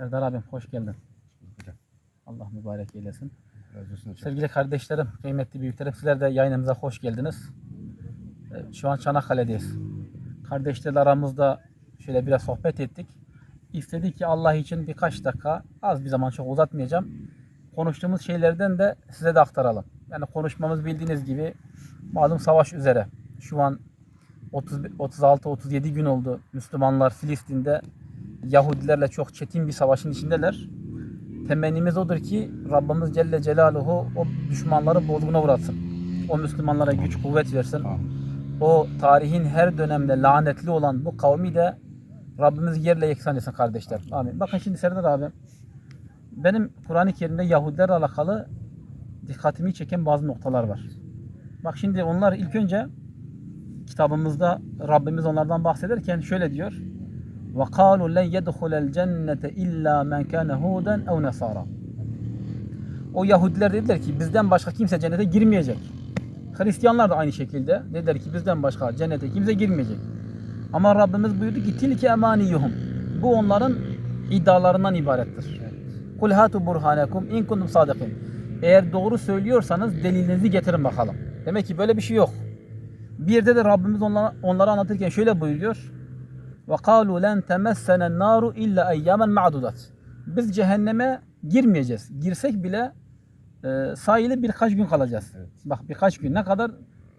Serdar abim hoş geldin. Allah mübarek eylesin. Sevgili kardeşlerim, kıymetli büyüklerim sizler de yayınımıza hoş geldiniz. Ee, Şu an Çanakkale'deyiz. Kardeşlerle aramızda şöyle biraz sohbet ettik. İstedik ki Allah için birkaç dakika, az bir zaman çok uzatmayacağım. Konuştuğumuz şeylerden de size de aktaralım. Yani konuşmamız bildiğiniz gibi malum savaş üzere. Şu an 36-37 gün oldu Müslümanlar Filistin'de Yahudilerle çok çetin bir savaşın içindeler. Temennimiz odur ki Rabbimiz Celle Celaluhu o düşmanları bozguna uğratsın. O Müslümanlara güç kuvvet versin. O tarihin her dönemde lanetli olan bu kavmi de Rabbimiz yerle yeksan etsin kardeşler. Amin. Bakın şimdi Serdar abi benim Kur'an-ı Kerim'de Yahudilerle alakalı dikkatimi çeken bazı noktalar var. Bak şimdi onlar ilk önce kitabımızda Rabbimiz onlardan bahsederken şöyle diyor. Ve kâlu len yedhulel cennete illa men kâne huden ev. O Yahudiler dediler ki bizden başka kimse cennete girmeyecek. Hristiyanlar da aynı şekilde dediler ki bizden başka cennete kimse girmeyecek. Ama Rabbimiz buyurdu ki tilke emaniyuhum. Bu onların iddialarından ibarettir. Kul hatu burhanekum in kuntum sadikin. Eğer doğru söylüyorsanız delilinizi getirin bakalım. Demek ki böyle bir şey yok. Bir de de Rabbimiz onlara, onlara anlatırken şöyle buyuruyor. Ve kalu len temessene naru illa eyyamen ma'dudat. Biz cehenneme girmeyeceğiz. Girsek bile e, sayılı birkaç gün kalacağız. Evet. Bak birkaç gün ne kadar?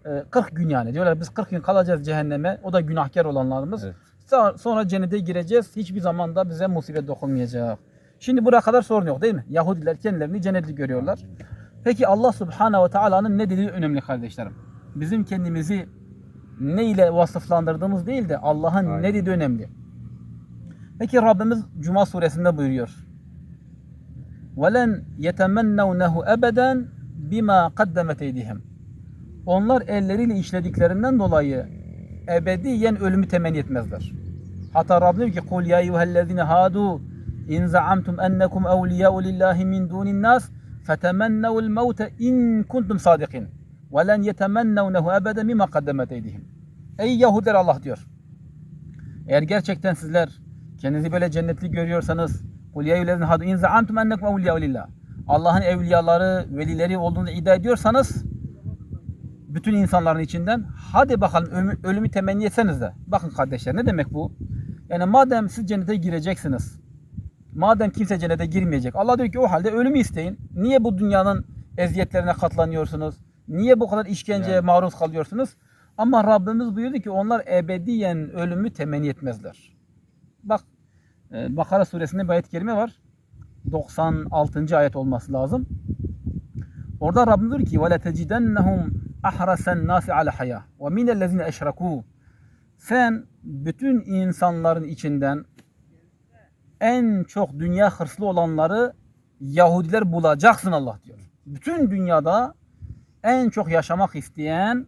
E, 40 gün yani. Diyorlar biz 40 gün kalacağız cehenneme. O da günahkar olanlarımız. Evet. Sonra cennete gireceğiz. Hiçbir zaman da bize musibet dokunmayacak. Şimdi buraya kadar sorun yok değil mi? Yahudiler kendilerini cennetli görüyorlar. Peki Allah Subhanahu ve Taala'nın ne dediği önemli kardeşlerim. Bizim kendimizi ne ile vasıflandırdığımız değil de Allah'ın Aynen. ne dediği önemli. Peki Rabbimiz Cuma suresinde buyuruyor. وَلَنْ يَتَمَنَّوْنَهُ اَبَدًا بِمَا قَدَّمَتْ اَيْدِهِمْ Onlar elleriyle işlediklerinden dolayı ebediyen ölümü temenni etmezler. Hatta Rabbim diyor ki قُلْ يَا اَيُّهَا الَّذِينَ هَادُوا اِنْ زَعَمْتُمْ اَنَّكُمْ اَوْلِيَاءُ لِلّٰهِ مِنْ دُونِ النَّاسِ فَتَمَنَّوُا الْمَوْتَ اِنْ كُنْتُمْ صَادِقِينَ وَلَنْ يَتَمَنَّوْنَهُ اَبَدًا بِمَا قَدَّمَتْ اَيْدِهِمْ Ey Yahudiler Allah diyor. Eğer gerçekten sizler kendinizi böyle cennetli görüyorsanız Allah'ın evliyaları, velileri olduğunu iddia ediyorsanız bütün insanların içinden hadi bakalım ölümü, ölümü temenni etseniz de. Bakın kardeşler ne demek bu? Yani madem siz cennete gireceksiniz. Madem kimse cennete girmeyecek. Allah diyor ki o halde ölümü isteyin. Niye bu dünyanın eziyetlerine katlanıyorsunuz? Niye bu kadar işkenceye yani. maruz kalıyorsunuz? Ama Rabbimiz buyurdu ki onlar ebediyen ölümü temenni etmezler. Bak e, Bakara suresinde bir ayet kerime var. 96. ayet olması lazım. Orada Rabbimiz diyor ki وَلَتَجِدَنَّهُمْ أَحْرَسَ النَّاسِ عَلَى حَيَاةٍ وَمِنَ الَّذِينَ اَشْرَكُوا Sen bütün insanların içinden en çok dünya hırslı olanları Yahudiler bulacaksın Allah diyor. Bütün dünyada en çok yaşamak isteyen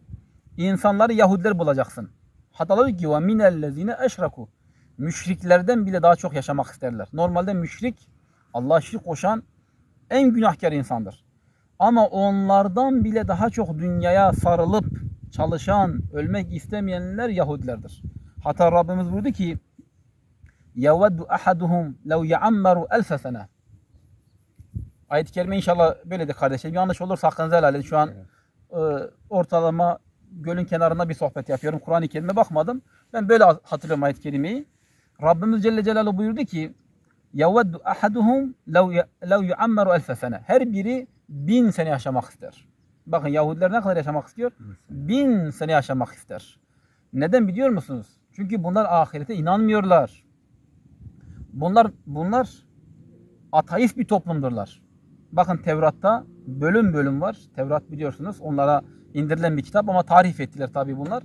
insanları Yahudiler bulacaksın. Hatta diyor ki وَمِنَ الَّذِينَ اَشْرَكُوا Müşriklerden bile daha çok yaşamak isterler. Normalde müşrik Allah'a şirk koşan en günahkar insandır. Ama onlardan bile daha çok dünyaya sarılıp çalışan, ölmek istemeyenler Yahudilerdir. Hatta Rabbimiz buyurdu ki يَوَدُّ أَحَدُهُمْ لَوْ يَعَمَّرُ أَلْفَ سَنَةً Ayet-i Kerime inşallah böyledir kardeşlerim. Yanlış olursa hakkınızı helal edin. Şu an e, ortalama gölün kenarında bir sohbet yapıyorum. Kur'an-ı Kerim'e bakmadım. Ben böyle hatırlıyorum ayet-i kerimeyi. Rabbimiz Celle Celaluhu buyurdu ki يَوَدُّ أَحَدُهُمْ لَوْ لَوْ يُعَمَّرُ أَلْفَ سَنَةً Her biri bin sene yaşamak ister. Bakın Yahudiler ne kadar yaşamak istiyor? Bin sene yaşamak ister. Neden biliyor musunuz? Çünkü bunlar ahirete inanmıyorlar. Bunlar bunlar ateist bir toplumdurlar. Bakın Tevrat'ta bölüm bölüm var. Tevrat biliyorsunuz onlara indirilen bir kitap ama tarif ettiler tabi bunlar.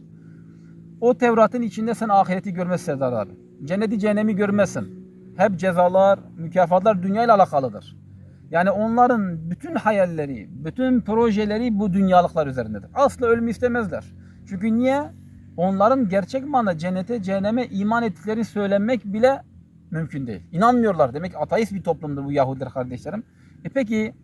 O Tevrat'ın içinde sen ahireti görmezsin Serdar abi. Cenneti cehennemi görmezsin. Hep cezalar, mükafatlar dünya ile alakalıdır. Yani onların bütün hayalleri, bütün projeleri bu dünyalıklar üzerindedir. Asla ölümü istemezler. Çünkü niye? Onların gerçek manada cennete, cehenneme iman ettiklerini söylemek bile mümkün değil. İnanmıyorlar. Demek ateist bir toplumdur bu Yahudiler kardeşlerim. E peki,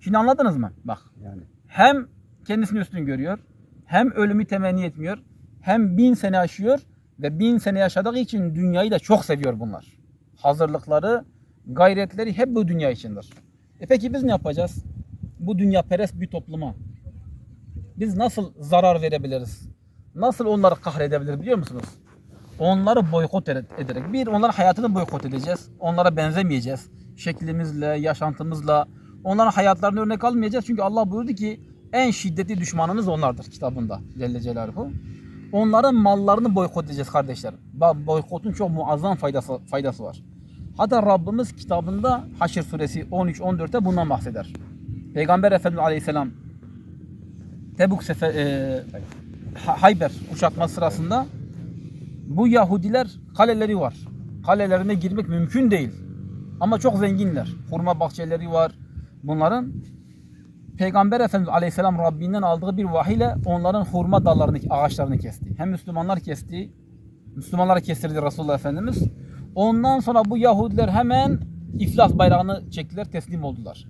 şimdi anladınız mı? Bak, Yani hem kendisini üstün görüyor, hem ölümü temenni etmiyor, hem bin sene yaşıyor ve bin sene yaşadığı için dünyayı da çok seviyor bunlar. Hazırlıkları gayretleri hep bu dünya içindir. E peki biz ne yapacağız? Bu dünya perest bir topluma biz nasıl zarar verebiliriz? Nasıl onları kahredebiliriz biliyor musunuz? Onları boykot ede- ederek. Bir, onların hayatını boykot edeceğiz. Onlara benzemeyeceğiz. Şeklimizle, yaşantımızla. Onların hayatlarını örnek almayacağız. Çünkü Allah buyurdu ki en şiddetli düşmanınız onlardır kitabında. Celle Celaluhu. Onların mallarını boykot edeceğiz kardeşlerim. Bak boykotun çok muazzam faydası, faydası var. Hatta Rabbimiz kitabında Haşr suresi 13-14'te bundan bahseder. Peygamber Efendimiz Aleyhisselam Tebuk sefer, e, Ha- Hayber kuşatması sırasında bu Yahudiler kaleleri var. Kalelerine girmek mümkün değil. Ama çok zenginler. Hurma bahçeleri var. Bunların Peygamber Efendimiz Aleyhisselam Rabbinden aldığı bir vahiyle onların hurma dallarını, ağaçlarını kesti. Hem Müslümanlar kesti, Müslümanlara kestirdi Resulullah Efendimiz. Ondan sonra bu Yahudiler hemen iflas bayrağını çektiler, teslim oldular.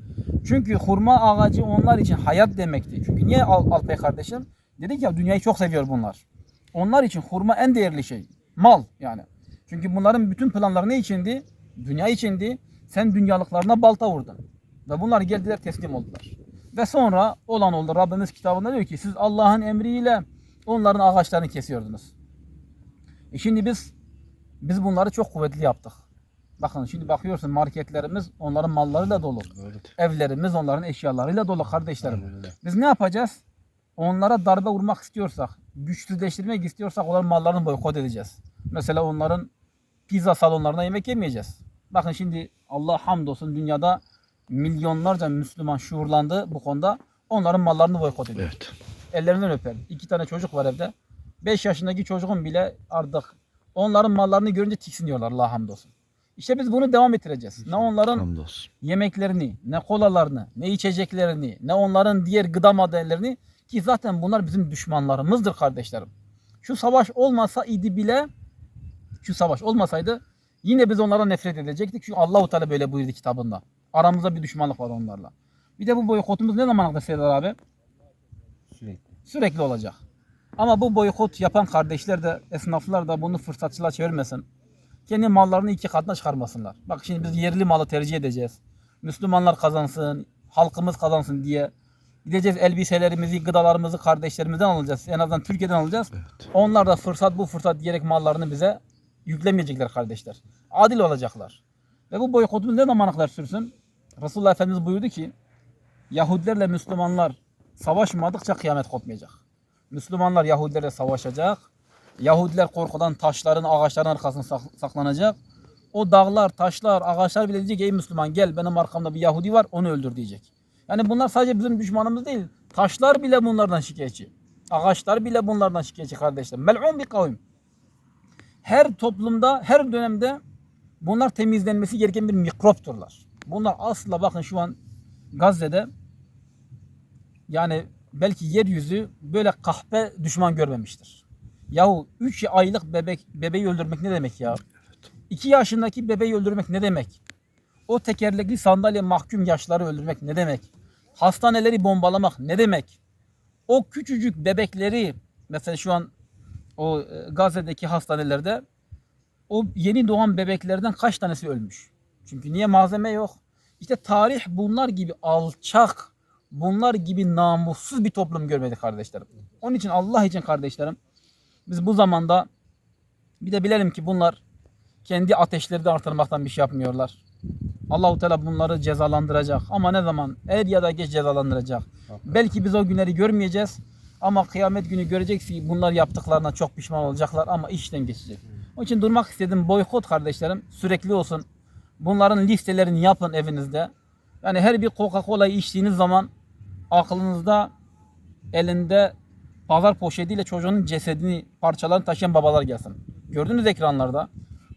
Çünkü hurma ağacı onlar için hayat demekti. Çünkü niye Al Alpay kardeşim? Dedik ya dünyayı çok seviyor bunlar. Onlar için hurma en değerli şey. Mal yani. Çünkü bunların bütün planları ne içindi? Dünya içindi. Sen dünyalıklarına balta vurdun. Ve bunlar geldiler teslim oldular. Ve sonra olan oldu. Rabbimiz kitabında diyor ki siz Allah'ın emriyle onların ağaçlarını kesiyordunuz. E şimdi biz biz bunları çok kuvvetli yaptık. Bakın şimdi bakıyorsun marketlerimiz onların mallarıyla dolu. Öyledir. Evlerimiz onların eşyalarıyla dolu kardeşlerim. Öyle. Biz ne yapacağız? Onlara darbe vurmak istiyorsak, güçsüzleştirmek istiyorsak onların mallarını boykot edeceğiz. Mesela onların pizza salonlarına yemek yemeyeceğiz. Bakın şimdi Allah hamdolsun dünyada milyonlarca Müslüman şuurlandı bu konuda. Onların mallarını boykot ediyor. Evet. Ellerinden öper. İki tane çocuk var evde. 5 yaşındaki çocuğun bile artık onların mallarını görünce tiksiniyorlar Allah hamdolsun. İşte biz bunu devam ettireceğiz. Ne onların Hamdolsun. yemeklerini, ne kolalarını, ne içeceklerini, ne onların diğer gıda maddelerini ki zaten bunlar bizim düşmanlarımızdır kardeşlerim. Şu savaş olmasa idi bile şu savaş olmasaydı yine biz onlara nefret edecektik. Çünkü Allahu Teala böyle buyurdu kitabında. Aramızda bir düşmanlık var onlarla. Bir de bu boykotumuz ne zamana kadar Serdar abi? Sürekli. Sürekli olacak. Ama bu boykot yapan kardeşler de esnaflar da bunu fırsatçılığa çevirmesin. Kendi mallarını iki katına çıkarmasınlar. Bak şimdi biz yerli malı tercih edeceğiz. Müslümanlar kazansın, halkımız kazansın diye gideceğiz elbiselerimizi, gıdalarımızı kardeşlerimizden alacağız. En azından Türkiye'den alacağız. Evet. Onlar da fırsat bu fırsat diyerek mallarını bize yüklemeyecekler kardeşler. Adil olacaklar. Ve bu boykotumuz ne zamana kadar sürsün? Resulullah Efendimiz buyurdu ki Yahudilerle Müslümanlar savaşmadıkça kıyamet kopmayacak. Müslümanlar Yahudilerle savaşacak. Yahudiler korkudan taşların, ağaçların arkasına sak- saklanacak. O dağlar, taşlar, ağaçlar bile diyecek ey Müslüman gel benim arkamda bir Yahudi var onu öldür diyecek. Yani bunlar sadece bizim düşmanımız değil. Taşlar bile bunlardan şikayetçi. Ağaçlar bile bunlardan şikayetçi kardeşler. Mel'un bir kavim. Her toplumda, her dönemde bunlar temizlenmesi gereken bir mikropturlar. Bunlar asla bakın şu an Gazze'de yani belki yeryüzü böyle kahpe düşman görmemiştir. Yahu 3 aylık bebek bebeği öldürmek ne demek ya? 2 yaşındaki bebeği öldürmek ne demek? O tekerlekli sandalye mahkum yaşları öldürmek ne demek? Hastaneleri bombalamak ne demek? O küçücük bebekleri mesela şu an o e, Gazze'deki hastanelerde o yeni doğan bebeklerden kaç tanesi ölmüş? Çünkü niye malzeme yok? İşte tarih bunlar gibi alçak, bunlar gibi namussuz bir toplum görmedi kardeşlerim. Onun için Allah için kardeşlerim biz bu zamanda bir de bilelim ki bunlar kendi ateşleri de artırmaktan bir şey yapmıyorlar. Allahu Teala bunları cezalandıracak ama ne zaman? Er ya da geç cezalandıracak. Belki biz o günleri görmeyeceğiz ama kıyamet günü görecek ki bunlar yaptıklarına çok pişman olacaklar ama işten geçecek. Onun için durmak istedim. Boykot kardeşlerim sürekli olsun. Bunların listelerini yapın evinizde. Yani her bir Coca-Cola'yı içtiğiniz zaman aklınızda elinde pazar poşetiyle çocuğunun cesedini parçalarını taşıyan babalar gelsin. Gördünüz ekranlarda.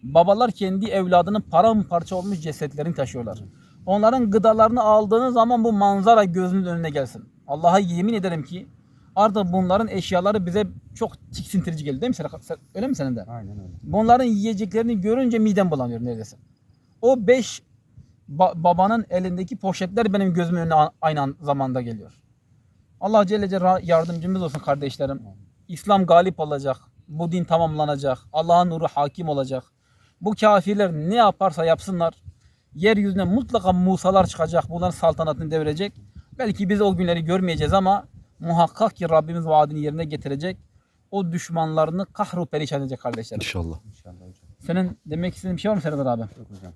Babalar kendi evladının paramparça olmuş cesetlerini taşıyorlar. Onların gıdalarını aldığınız zaman bu manzara gözünün önüne gelsin. Allah'a yemin ederim ki artık bunların eşyaları bize çok tiksintirici geliyor değil mi Öyle mi senin de? Aynen öyle. Bunların yiyeceklerini görünce midem bulanıyor neredeyse. O beş ba- babanın elindeki poşetler benim gözümün önüne aynı an- zamanda geliyor. Allah Celle Celaluhu yardımcımız olsun kardeşlerim. İslam galip olacak. Bu din tamamlanacak. Allah'ın nuru hakim olacak. Bu kafirler ne yaparsa yapsınlar. Yeryüzüne mutlaka Musalar çıkacak. Bunların saltanatını devirecek. Belki biz o günleri görmeyeceğiz ama muhakkak ki Rabbimiz vaadini yerine getirecek. O düşmanlarını kahru perişan edecek kardeşlerim. İnşallah. İnşallah hocam. Senin demek istediğin bir şey var mı Serdar abi? Yok hocam.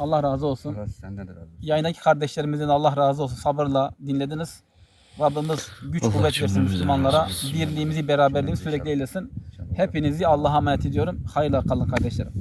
Allah razı olsun. Burası senden de razı olsun. Yayındaki kardeşlerimizden Allah razı olsun. Sabırla dinlediniz. Rabbimiz güç Allah kuvvet versin Müslümanlara. Birliğimizi, beraberliğimizi sürekli eylesin. Hepinizi Allah'a emanet ediyorum. Hayırla kalın kardeşlerim.